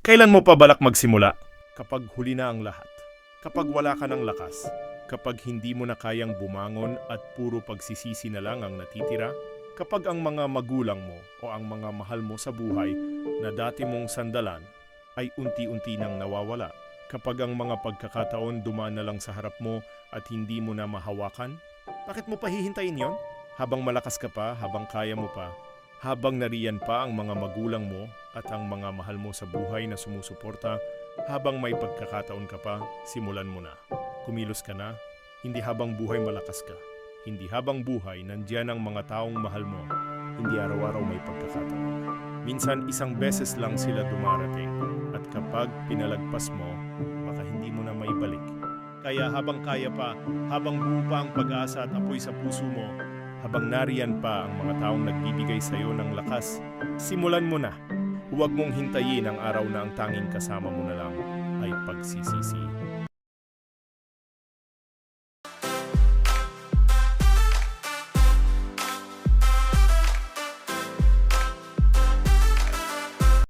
Kailan mo pa balak magsimula? Kapag huli na ang lahat. Kapag wala ka ng lakas. Kapag hindi mo na kayang bumangon at puro pagsisisi na lang ang natitira. Kapag ang mga magulang mo o ang mga mahal mo sa buhay na dati mong sandalan ay unti-unti nang nawawala. Kapag ang mga pagkakataon dumaan na lang sa harap mo at hindi mo na mahawakan. Bakit mo pa hihintayin yon? Habang malakas ka pa, habang kaya mo pa, habang nariyan pa ang mga magulang mo at ang mga mahal mo sa buhay na sumusuporta, habang may pagkakataon ka pa, simulan mo na. Kumilos ka na, hindi habang buhay malakas ka. Hindi habang buhay nandiyan ang mga taong mahal mo. Hindi araw-araw may pagkakataon. Minsan isang beses lang sila dumarating at kapag pinalagpas mo, baka hindi mo na maibalik. Kaya habang kaya pa, habang buo pa ang pag-asa at apoy sa puso mo, habang nariyan pa ang mga taong nagbibigay sa iyo ng lakas, simulan mo na. Huwag mong hintayin ang araw na ang tanging kasama mo na lang ay pagsisisi.